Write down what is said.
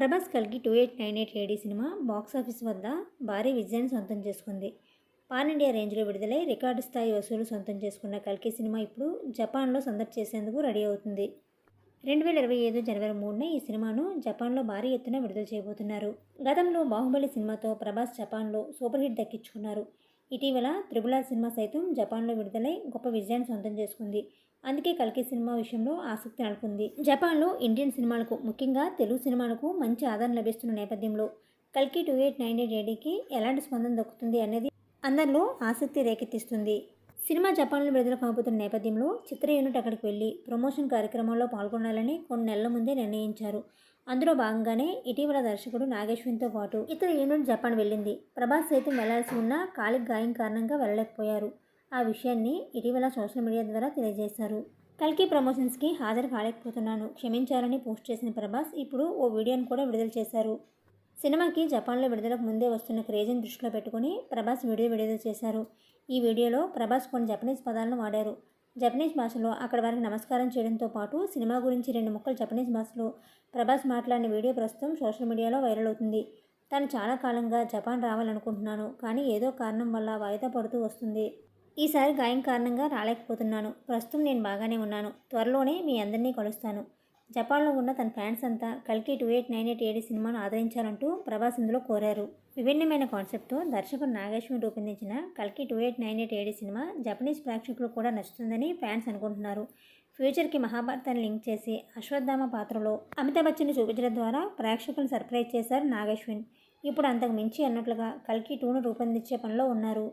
ప్రభాస్ కల్కి two eight nine eight AD cinema box office వద్ద భారీ విజయాన్ని సొంతం చేసుకుంది. పాన్ ఇండియా రేంజ్లో విడుదలై రికార్డు స్థాయి వసూలు సొంతం చేసుకున్న కల్కి సినిమా ఇప్పుడు జపాన్లో సందడి చేసేందుకు రెడీ అవుతుంది. రెండు వేల ఇరవై ఐదు జనవరి మూడున ఈ సినిమాను జపాన్లో భారీ ఎత్తున విడుదల చేయబోతున్నారు. గతంలో బాహుబలి సినిమాతో ప్రభాస్ జపాన్లో సూపర్ హిట్ దక్కించుకున్నారు. ఇటీవల త్రిబుల్ ఆర్ సినిమా సైతం జపాన్లో విడుదలై గొప్ప విజయాన్ని సొంతం చేసుకుంది. అందుకే కల్కి సినిమా విషయంలో ఆసక్తి నెలకొంది. జపాన్లో ఇండియన్ సినిమాలకు ముఖ్యంగా తెలుగు సినిమాలకు మంచి ఆదరణ లభిస్తున్న నేపథ్యంలో కల్కి టూ ఎయిట్ నైన్ ఎయిట్ ఏడీకి ఎలాంటి స్పందన దక్కుతుంది అనేది అందరిలో ఆసక్తి రేకెత్తిస్తుంది. సినిమా జపాన్లో విడుదల కాబోతున్న నేపథ్యంలో చిత్ర యూనిట్ అక్కడికి వెళ్ళి ప్రమోషన్ కార్యక్రమంలో పాల్గొనాలని కొన్ని నెలల ముందే నిర్ణయించారు. అందులో భాగంగానే ఇటీవల దర్శకుడు నాగేశ్వన్తో పాటు ఇతర యూనిట్ జపాన్ వెళ్ళింది. ప్రభాస్ సైతం వెళ్ళాల్సి ఉన్న కాలికి గాయం కారణంగా వెళ్ళలేకపోయారు. ఆ విషయాన్ని ఇటీవల సోషల్ మీడియా ద్వారా తెలియజేశారు. కల్కి ప్రమోషన్స్కి హాజరు కాలేకపోతున్నాను. క్షమించాలని పోస్ట్ చేసిన ప్రభాస్ ఇప్పుడు ఓ వీడియోను కూడా విడుదల చేశారు. సినిమాకి జపాన్లో విడుదలకు ముందే వస్తున్న క్రేజ్ని దృష్టిలో పెట్టుకుని ప్రభాస్ వీడియో విడుదల చేశారు. ఈ వీడియోలో ప్రభాస్ కొన్ని జపనీస్ పదాలను వాడారు. జపనీస్ భాషలో అక్కడ వారికి నమస్కారం చేయడంతో పాటు సినిమా గురించి రెండు ముక్కలు జపనీస్ భాషలో ప్రభాస్ మాట్లాడిన వీడియో ప్రస్తుతం సోషల్ మీడియాలో వైరల్ అవుతుంది. తాను చాలా కాలంగా జపాన్ రావాలనుకుంటున్నాను కానీ ఏదో కారణం వల్ల వాయిదా పడుతూ వస్తుంది. ఈసారి గాయం కారణంగా రాలేకపోతున్నాను. ప్రస్తుతం నేను బాగానే ఉన్నాను. త్వరలోనే మీ అందరినీ కలుస్తాను. జపాన్లో ఉన్న తన ఫ్యాన్స్ అంతా కల్కి two eight nine eight AD సినిమాను ఆదరించాలంటూ ప్రభాస్ ఇందులో కోరారు. విభిన్నమైన కాన్సెప్ట్తో దర్శకుడు నాగేశ్వరి రూపొందించిన కల్కి two eight nine eight AD cinema Japanese ప్రేక్షకులు కూడా నచ్చుతుందని ఫ్యాన్స్ అనుకుంటున్నారు. ఫ్యూచర్కి మహాభారతాన్ని లింక్ చేసి అశ్వత్థామ పాత్రలో అమితాబ్ బచ్చన్ని చూపించడం ద్వారా ప్రేక్షకులను సర్ప్రైజ్ చేశారు నాగేశ్వన్ ఇప్పుడు అంతకు మించి అన్నట్లుగా కల్కి టూను రూపొందించే పనిలో ఉన్నారు.